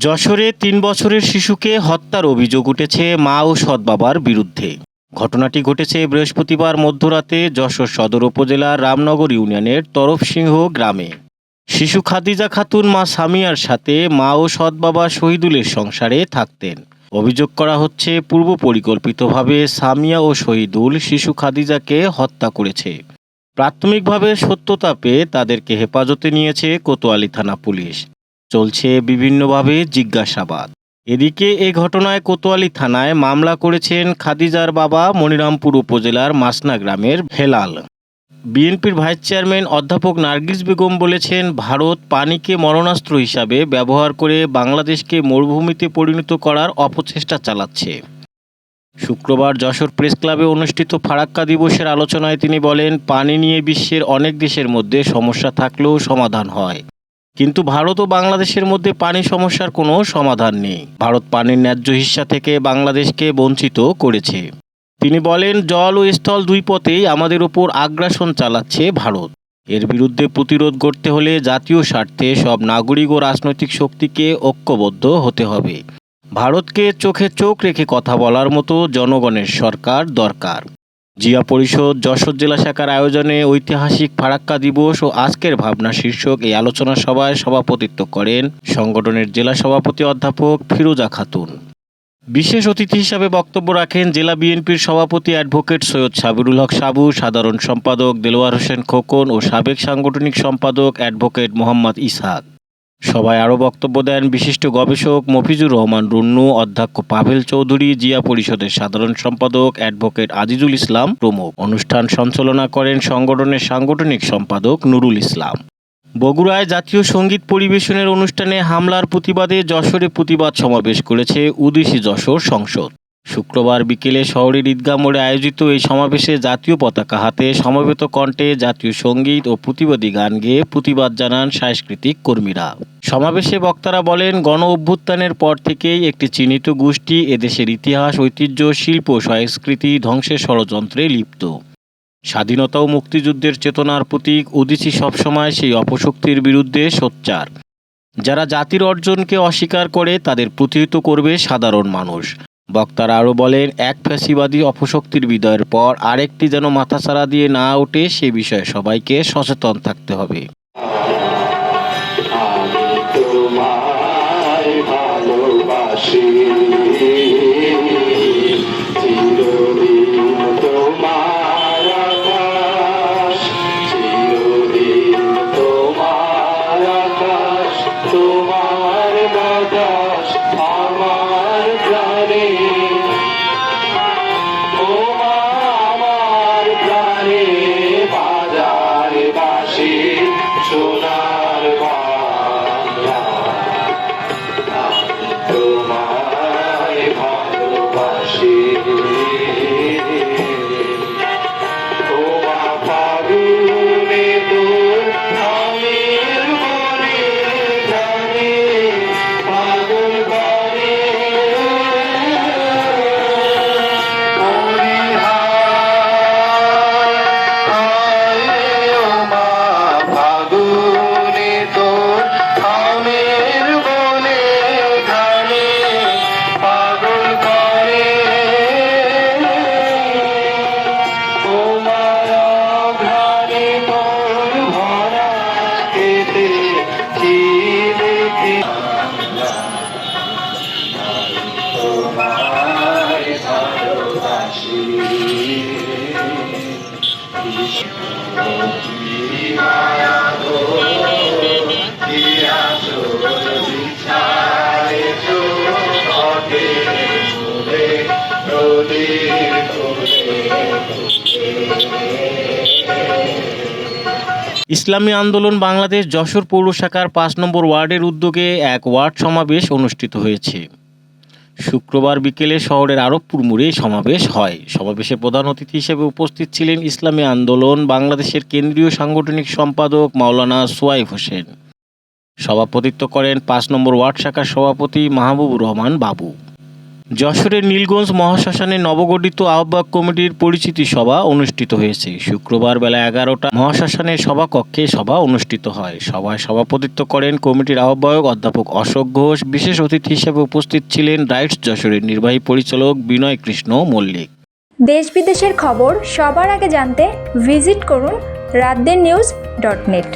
যশোরে তিন বছরের শিশুকে হত্যার অভিযোগ উঠেছে মা ও সৎ বাবার বিরুদ্ধে। ঘটনাটি ঘটেছে বৃহস্পতিবার মধ্যরাতে যশোর সদর উপজেলার রামনগর ইউনিয়নের তরফসিংহ গ্রামে। শিশু খাদিজা খাতুন, মা সামিয়ার সাথে মা ও সৎ বাবা শহীদুলের সংসারে থাকতেন। অভিযোগ করা হচ্ছে, পূর্ব পরিকল্পিতভাবে সামিয়া ও শহীদুল শিশু খাদিজাকে হত্যা করেছে। প্রাথমিকভাবে সত্যতা পেয়ে তাদেরকে হেফাজতে নিয়েছে কোতোয়ালি থানা পুলিশ। চলছে বিভিন্নভাবে জিজ্ঞাসাবাদ। এদিকে এ ঘটনায় কোতোয়ালি থানায় মামলা করেছেন খাদিজার বাবা মনিরামপুর উপজেলার মাসনা গ্রামের হেলাল বিএনপির ভাইস চেয়ারম্যান অধ্যাপক নার্গিস বেগম বলেছেন, ভারত পানিকে মরণাস্ত্র হিসাবে ব্যবহার করে বাংলাদেশকে মরুভূমিতে পরিণত করার অপচেষ্টা চালাচ্ছে। শুক্রবার যশোর প্রেস ক্লাবে অনুষ্ঠিত ফারাক্কা দিবসের আলোচনায় তিনি বলেন, পানি নিয়ে বিশ্বের অনেক দেশের মধ্যে সমস্যা থাকলেও সমাধান হয়। কিন্তু ভারত ও বাংলাদেশের মধ্যে পানি সমস্যার কোনো সমাধান নেই। ভারত পানির ন্যায্য হিস্সা থেকে বাংলাদেশকে বঞ্চিত করেছে। তিনি বলেন, জল ও স্থল দুই পথেই আমাদের উপর আগ্রাসন চালাচ্ছে ভারত। এর বিরুদ্ধে প্রতিরোধ করতে হলে জাতীয় স্বার্থে সব নাগরিক ও রাজনৈতিক শক্তিকে ঐক্যবদ্ধ হতে হবে। ভারতকে চোখে চোখ রেখে কথা বলার মতো জনগণের সরকার দরকার। জিয়া পরিষদ যশোর জেলা শাখার আয়োজনে ঐতিহাসিক ফারাক্কা দিবস ও আজকের ভাবনা শীর্ষক এই আলোচনা সভায় সভাপতিত্ব করেন সংগঠনের জেলা সভাপতি অধ্যাপক ফিরোজা খাতুন। বিশেষ অতিথি হিসাবে বক্তব্য রাখেন জেলা বিএনপির সভাপতি অ্যাডভোকেট সৈয়দ সাবিরুল হক সাবু, সাধারণ সম্পাদক দেলোয়ার হোসেন খোকন ও সাবেক সাংগঠনিক সম্পাদক অ্যাডভোকেট মোহাম্মদ ইসহাক। সবাই আরও বক্তব্য দেন বিশিষ্ট গবেষক মফিজুর রহমান রুন্নু, অধ্যক্ষ পাভেল চৌধুরী, জিয়া পরিষদের সাধারণ সম্পাদক অ্যাডভোকেট আজিজুল ইসলাম প্রমুখ। অনুষ্ঠান সঞ্চালনা করেন সংগঠনের সাংগঠনিক সম্পাদক নুরুল ইসলাম। বগুড়ায় জাতীয় সংগীত পরিবেশনের অনুষ্ঠানে হামলার প্রতিবাদে যশোরে প্রতিবাদ সমাবেশ করেছে উদিসী যশোর সংসদ। শুক্রবার বিকেলে শহরের ঈদগাহ মোড়ে আয়োজিত এই সমাবেশে জাতীয় পতাকা হাতে সমবেত কণ্ঠে জাতীয় সংগীত ও প্রতিবাদী গান গেয়ে প্রতিবাদ জানান সাংস্কৃতিক কর্মীরা। সমাবেশে বক্তারা বলেন, গণ অভ্যুত্থানের পর থেকেই একটি চিহ্নিত গোষ্ঠী এদেশের ইতিহাস, ঐতিহ্য, শিল্প সংস্কৃতি ধ্বংসের ষড়যন্ত্রে লিপ্ত। স্বাধীনতা ও মুক্তিযুদ্ধের চেতনার প্রতীক উদিচি সবসময় সেই অপশক্তির বিরুদ্ধে সোচ্চার। যারা জাতির অর্জনকে অস্বীকার করে, তাদের প্রতিহিত করবে সাধারণ মানুষ। বক্তারা আরও বলেন, এক ফ্যাসিবাদী অপশক্তির বিদয়ের পর আরেকটি যেন মাথাছাড়া দিয়ে না ওঠে, সে বিষয়ে সবাইকে সচেতন থাকতে হবে। তোমায় ভালোবাসি। ইসলামী আন্দোলন বাংলাদেশ যশোর পৌর শাখার পাঁচ নম্বর ওয়ার্ডের উদ্যোগে এক ওয়ার্ড সমাবেশ অনুষ্ঠিত হয়েছে। শুক্রবার বিকেলে শহরের আরবপুর মোড়ে সমাবেশ হয়। সমাবেশে প্রধান অতিথি হিসেবে উপস্থিত ছিলেন ইসলামী আন্দোলন বাংলাদেশের কেন্দ্রীয় সাংগঠনিক সম্পাদক মাওলানা সোয়াইফ হোসেন। সভাপতিত্ব করেন পাঁচ নম্বর ওয়ার্ড শাখার সভাপতি মাহবুবুর রহমান বাবু। যশোরের নীলগঞ্জ মহাশ্মশানে নবগঠিত আহ্বায়ক কমিটির পরিচিতি সভা অনুষ্ঠিত হয়েছে। শুক্রবার বেলা এগারোটা মহাশ্মশানের সভাকক্ষে সভা অনুষ্ঠিত হয়। সভায় সভাপতিত্ব করেন কমিটির আহ্বায়ক অধ্যাপক অশোক ঘোষ। বিশেষ অতিথি হিসেবে উপস্থিত ছিলেন রাইটস যশোরের নির্বাহী পরিচালক বিনয় কৃষ্ণ মল্লিক। দেশ বিদেশের খবর সবার আগে জানতে ভিজিট করুন রাতদের নিউজ ডট নেট।